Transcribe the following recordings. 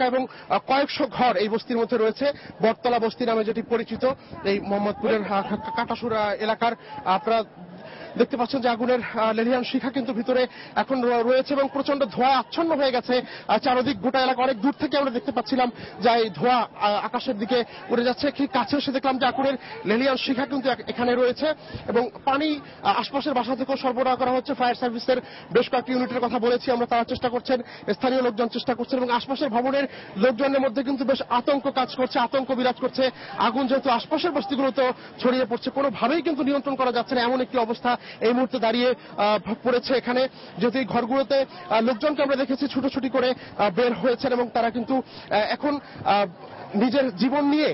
এবং কয়েকশো ঘর এই বস্তির মধ্যে রয়েছে। বটতলা বস্তি নামে যেটি পরিচিত, এই মোহাম্মদপুরের কাটাসুরা এলাকার। আপনারা দেখতে পাচ্ছেন যে আগুনের আহ, লেলিয়ান শিখা কিন্তু ভিতরে এখন রয়েছে এবং প্রচণ্ড ধোঁয়া আচ্ছন্ন হয়ে গেছে। চারদিক গোটা এলাকা অনেক দূর থেকে আমরা দেখতে পাচ্ছিলাম যে এই ধোঁয়া আকাশের দিকে উড়ে যাচ্ছে। ঠিক কাছে এসে দেখলাম যে আগুনের লেলিয়ান শিখা কিন্তু এখানে রয়েছে এবং পানি আশপাশের বাসা থেকেও সরবরাহ করা হচ্ছে। ফায়ার সার্ভিসের বেশ কয়েকটি ইউনিটের কথা বলেছি আমরা তারা চেষ্টা করছেন স্থানীয় লোকজন চেষ্টা করছেন এবং আশপাশের ভবনের লোকজনের মধ্যে কিন্তু বেশ আতঙ্ক কাজ করছে আতঙ্ক বিরাজ করছে। আগুন যেহেতু আশপাশের বস্তিগুলোতেও ছড়িয়ে পড়ছে কোনোভাবেই কিন্তু নিয়ন্ত্রণ করা যাচ্ছে না এমন একটি অবস্থা এই মুহূর্তে দাঁড়িয়ে পড়েছে এখানে। যদি ঘরগুলোতে লোকজনকে আমরা দেখেছি ছুটোছুটি করে বের হয়েছেন এবং তারা কিন্তু এখন নিজের জীবন নিয়ে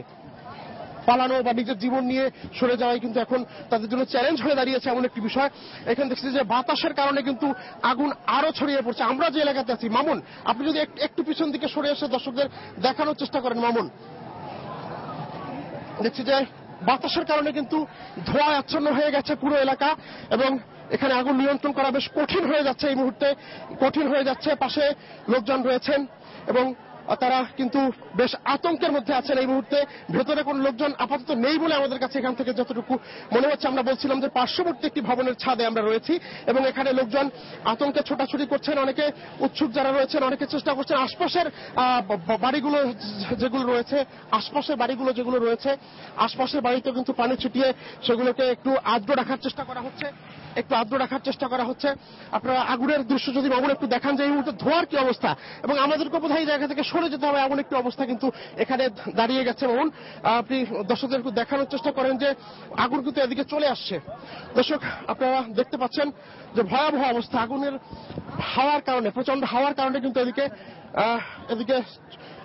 পালানো বা নিজের জীবন নিয়ে সরে যাওয়াই কিন্তু এখন তাদের জন্য চ্যালেঞ্জ হয়ে দাঁড়িয়েছে এমন একটি বিষয়। এখানে দেখছি যে বাতাসের কারণে কিন্তু আগুন আরও ছড়িয়ে পড়ছে। আমরা যে এলাকাতে আছি, মামুন, আপনি যদি একটু পিছন দিকে সরে এসে দর্শকদের দেখানোর চেষ্টা করেন, মামুন। দেখছি যে বাতাসের কারণে কিন্তু ধোঁয়া আচ্ছন্ন হয়ে গেছে পুরো এলাকা এবং এখানে আগুন নিয়ন্ত্রণ করা বেশ কঠিন হয়ে যাচ্ছে এই মুহূর্তে। কঠিন হয়ে যাচ্ছে, পাশে লোকজন রয়েছেন এবং তারা কিন্তু বেশ আতঙ্কের মধ্যে আছেন এই মুহূর্তে। ভেতরে কোনো লোকজন আপাতত নেই বলে আমাদের কাছে এখান থেকে যতটুকু মনে হচ্ছে, আমরা বলছিলাম যে পার্শ্ববর্তী একটি ভবনের ছাদে আমরা রয়েছি এবং এখানে লোকজন আতঙ্কে ছোটাছুটি করছেন। অনেকে উৎসুক যারা রয়েছেন, অনেকে চেষ্টা করছেন আশপাশের বাড়িগুলো যেগুলো রয়েছে, আশপাশের বাড়িগুলো যেগুলো রয়েছে, আশপাশের বাড়িতে কিন্তু পানি ছুটিয়ে সেগুলোকে একটু আর্দ্র রাখার চেষ্টা করা হচ্ছে। একটু আর্দ্র রাখার চেষ্টা করা হচ্ছে। আপনারা আগুনের দৃশ্য যদি মামুন একটু দেখান যে এই মুহূর্তে ধোয়ার কি অবস্থা এবং আমাদেরকে বোধহয় জায়গা থেকে সরে যেতে হবে এমন একটি অবস্থা কিন্তু এখানে দাঁড়িয়ে গেছে। আহ, আপনি দর্শকদের একটু দেখানোর চেষ্টা করেন যে আগুন কিন্তু এদিকে চলে আসছে। দর্শক আপনারা দেখতে পাচ্ছেন যে ভয়াবহ অবস্থা। আগুনের হাওয়ার কারণে প্রচণ্ড হাওয়ার কারণে কিন্তু এদিকে এদিকে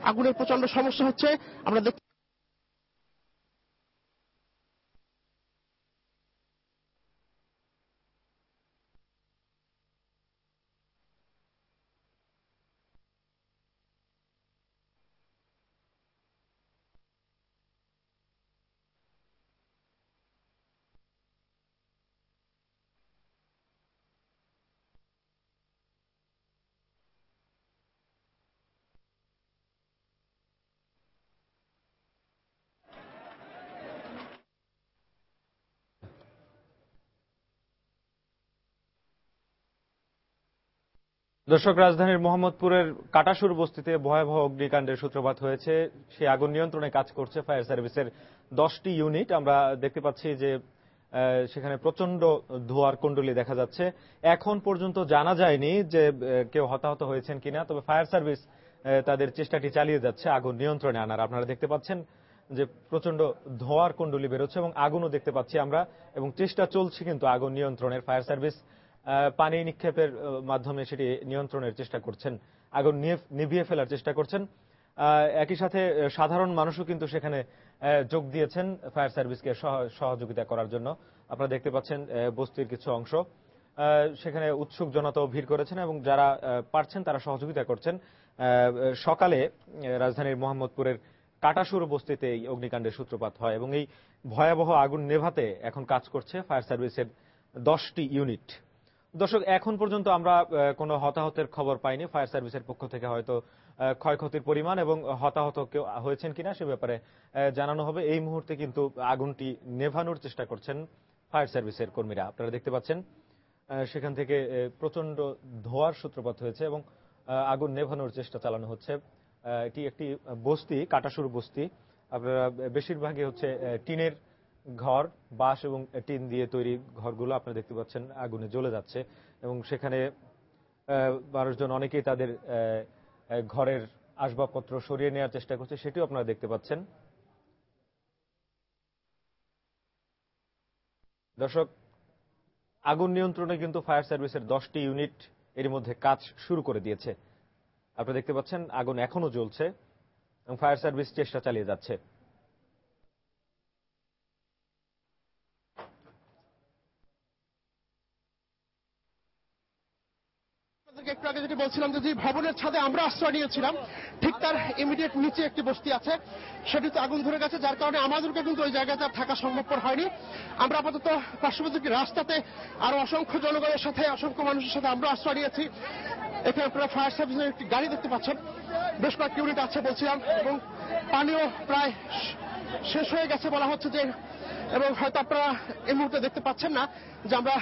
আগুনের প্রচণ্ড সমস্যা হচ্ছে। আমরা দর্শক, রাজধানীর মোহাম্মদপুরের কাটাসুর বস্তিতে ভয়াবহ অগ্নিকাণ্ডের সূত্রপাত হয়েছে। সেই আগুন নিয়ন্ত্রণে কাজ করছে ফায়ার সার্ভিসের দশটি ইউনিট। আমরা দেখতে পাচ্ছি যে সেখানে প্রচণ্ড ধোয়ার কুণ্ডলী দেখা যাচ্ছে। এখন পর্যন্ত জানা যায়নি যে কেউ হতাহত হয়েছেন কিনা, তবে ফায়ার সার্ভিস তাদের চেষ্টাটি চালিয়ে যাচ্ছে আগুন নিয়ন্ত্রণে আনার। আপনারা দেখতে পাচ্ছেন যে প্রচণ্ড ধোয়ার কুণ্ডলী বেরোচ্ছে এবং আগুনও দেখতে পাচ্ছি আমরা এবং চেষ্টা চলছে কিন্তু আগুন নিয়ন্ত্রণের। ফায়ার সার্ভিস পানি নিক্ষেপের মাধ্যমে সেটি নিয়ন্ত্রণের চেষ্টা করছেন, আগুন নিভিয়ে ফেলার চেষ্টা করছেন। একই সাথে সাধারণ মানুষও কিন্তু সেখানে যোগ দিয়েছেন ফায়ার সার্ভিসকে সহ- সহযোগিতা করার জন্য। আপনারা দেখতে পাচ্ছেন বস্তির কিছু অংশ। সেখানে উৎসুক জনতাও ভিড় করেছেন এবং যারা পারছেন তারা সহযোগিতা করছেন। সকালে রাজধানীর মোহাম্মদপুরের কাটাসুর বস্তিতে এই অগ্নিকাণ্ডের সূত্রপাত হয় এবং এই ভয়াবহ আগুন নেভাতে এখন কাজ করছে ফায়ার সার্ভিসের দশটি ইউনিট। দর্শক, এখন পর্যন্ত আমরা কোনো হতাহতের খবর পাইনি। ফায়ার সার্ভিসের পক্ষ থেকে হয়তো ক্ষয়ক্ষতির পরিমাণ এবং হতাহত কেউ হয়েছেন কিনা সে ব্যাপারে জানানো হবে। এই মুহূর্তে কিন্তু আগুনটি নেভানোর চেষ্টা করছেন ফায়ার সার্ভিসের কর্মীরা। আপনারা দেখতে পাচ্ছেন সেখান থেকে প্রচণ্ড ধোয়ার সূত্রপাত হয়েছে এবং আগুন নেভানোর চেষ্টা চালানো হচ্ছে। এটি একটি বস্তি, কাটাসুর বস্তি। আপনারা বেশিরভাগই হচ্ছে টিনের ঘর, বাঁশ এবং টিন দিয়ে তৈরি ঘরগুলো আপনারা দেখতে পাচ্ছেন, আগুনে জ্বলে যাচ্ছে এবং সেখানে মানুষজন অনেকেই তাদের ঘরের আসবাবপত্র সরিয়ে নেওয়ার চেষ্টা করছে, সেটিও আপনারা দেখতে পাচ্ছেন। দর্শক, আগুন নিয়ন্ত্রণে কিন্তু ফায়ার সার্ভিসের দশটি ইউনিট এর মধ্যে কাজ শুরু করে দিয়েছে। আপনারা দেখতে পাচ্ছেন, আগুন এখনও জ্বলছে এবং ফায়ার সার্ভিস চেষ্টা চালিয়ে যাচ্ছে। একটু আগে যেটি বলছিলাম যে ভবনের ছাদে আমরা আশ্রয় নিয়েছিলাম, ঠিক তার ইমিডিয়েট নিচে একটি বস্তি আছে। সেটিতে আগুন ধরে গেছে, যার কারণে আমাদেরকে কিন্তু ওই জায়গাতে থাকা সম্ভবপর হয়নি। আমরা আপাতত পার্শ্ববর্তী রাস্তাতে আরও অসংখ্য জনগণের সাথে, অসংখ্য মানুষের সাথে আমরা আশ্রয় নিয়েছি। এখানে আপনারা ফায়ার সার্ভিসের একটি গাড়ি দেখতে পাচ্ছেন। বেশ কয়েকটি ইউনিট আছে বলছিলাম, এবং পানিও প্রায় শেষ হয়ে গেছে বলা হচ্ছে যে, এবং হয়তো আপনারা এই মুহূর্তে দেখতে পাচ্ছেন না যে আমরা